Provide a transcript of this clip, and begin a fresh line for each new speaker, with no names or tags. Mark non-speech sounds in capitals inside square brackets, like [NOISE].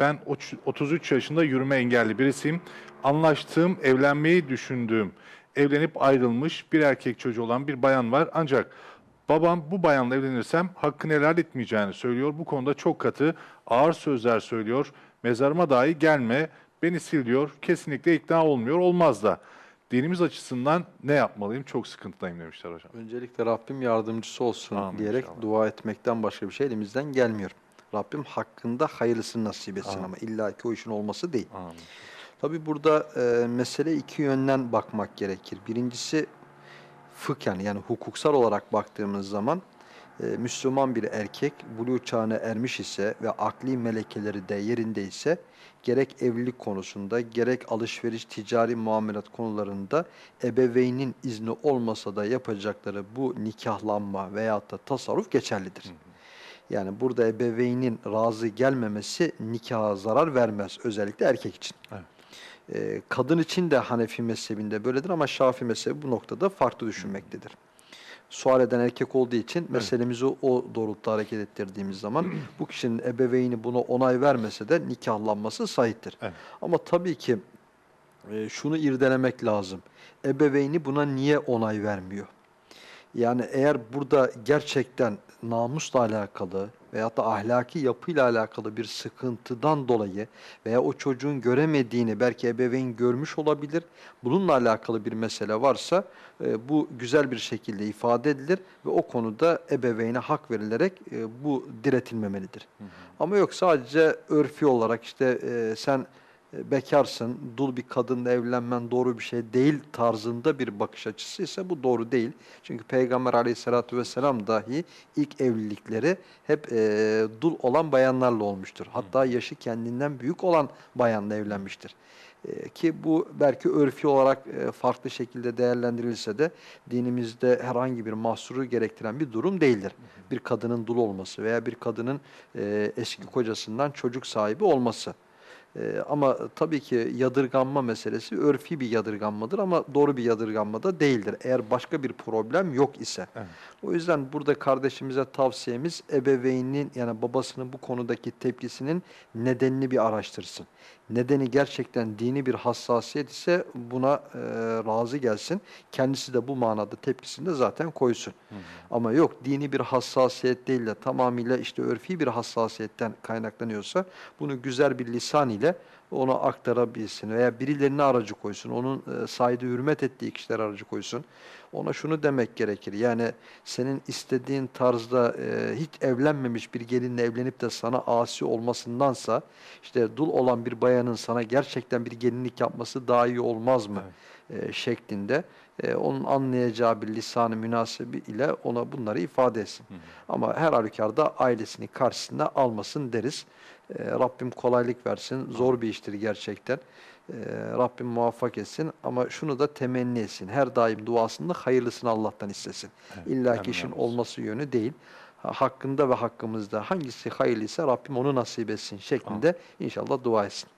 Ben oç- 33 yaşında yürüme engelli birisiyim. Anlaştığım, evlenmeyi düşündüğüm, evlenip ayrılmış bir erkek çocuğu olan bir bayan var. Ancak babam bu bayanla evlenirsem hakkını helal etmeyeceğini söylüyor. Bu konuda çok katı, ağır sözler söylüyor. Mezarıma dahi gelme, beni sil diyor. Kesinlikle ikna olmuyor, olmaz da. Dinimiz açısından ne yapmalıyım? Çok sıkıntıdayım demişler hocam.
Öncelikle Rabbim yardımcısı olsun
Amin
diyerek
inşallah.
dua etmekten başka bir şey elimizden gelmiyor. Rabbim hakkında hayırlısını nasip etsin
Amin.
ama illaki o işin olması değil.
Amin.
Tabi burada e, mesele iki yönden bakmak gerekir. Birincisi fıkhen yani hukuksal olarak baktığımız zaman e, Müslüman bir erkek buluğ çağına ermiş ise ve akli melekeleri de yerinde ise gerek evlilik konusunda gerek alışveriş ticari muamelat konularında ebeveynin izni olmasa da yapacakları bu nikahlanma veyahut da tasarruf geçerlidir. Yani burada ebeveynin razı gelmemesi nikaha zarar vermez özellikle erkek için.
Evet.
Ee, kadın için de Hanefi mezhebinde böyledir ama Şafii mezhebi bu noktada farklı düşünmektedir. Sual eden erkek olduğu için meselemizi o doğrultuda hareket ettirdiğimiz zaman [CLEARS THROAT] bu kişinin ebeveyni buna onay vermese de nikahlanması sahiptir.
Evet.
Ama tabii ki e, şunu irdelemek lazım. Ebeveyni buna niye onay vermiyor? Yani eğer burada gerçekten namusla alakalı veyahut da ahlaki yapıyla alakalı bir sıkıntıdan dolayı veya o çocuğun göremediğini belki ebeveyn görmüş olabilir. Bununla alakalı bir mesele varsa e, bu güzel bir şekilde ifade edilir ve o konuda ebeveyne hak verilerek e, bu diretilmemelidir. Ama yok sadece örfi olarak işte e, sen bekarsın, dul bir kadınla evlenmen doğru bir şey değil tarzında bir bakış açısı ise bu doğru değil. Çünkü Peygamber aleyhissalatü vesselam dahi ilk evlilikleri hep e, dul olan bayanlarla olmuştur. Hatta yaşı kendinden büyük olan bayanla evlenmiştir. E, ki bu belki örfi olarak e, farklı şekilde değerlendirilse de dinimizde herhangi bir mahsuru gerektiren bir durum değildir. Bir kadının dul olması veya bir kadının e, eski kocasından çocuk sahibi olması. Ee, ama tabii ki yadırganma meselesi örfi bir yadırganmadır ama doğru bir yadırganma da değildir. Eğer başka bir problem yok ise.
Evet.
O yüzden burada kardeşimize tavsiyemiz ebeveynin yani babasının bu konudaki tepkisinin nedenini bir araştırsın. Nedeni gerçekten dini bir hassasiyet ise buna e, razı gelsin. Kendisi de bu manada tepkisini de zaten koysun. Ama yok dini bir hassasiyet değil de tamamıyla işte örfi bir hassasiyetten kaynaklanıyorsa bunu güzel bir lisan ile vida ona aktarabilsin veya birilerine aracı koysun. Onun e, saydığı, hürmet ettiği kişiler aracı koysun. Ona şunu demek gerekir. Yani senin istediğin tarzda e, hiç evlenmemiş bir gelinle evlenip de sana asi olmasındansa işte dul olan bir bayanın sana gerçekten bir gelinlik yapması daha iyi olmaz mı? e, şeklinde e, onun anlayacağı bir lisanı münasibi ile ona bunları ifade etsin. Ama her halükarda ailesini karşısına almasın deriz. E, Rabbim kolaylık versin. Zor bir iştir gerçekten. E, Rabbim muvaffak etsin ama şunu da temenni etsin. Her daim duasında hayırlısını Allah'tan istesin. İlla
amin
ki işin olması yönü değil. Ha- Hakkında ve hakkımızda hangisi hayırlıysa Rabbim onu nasip etsin şeklinde inşallah dua etsin.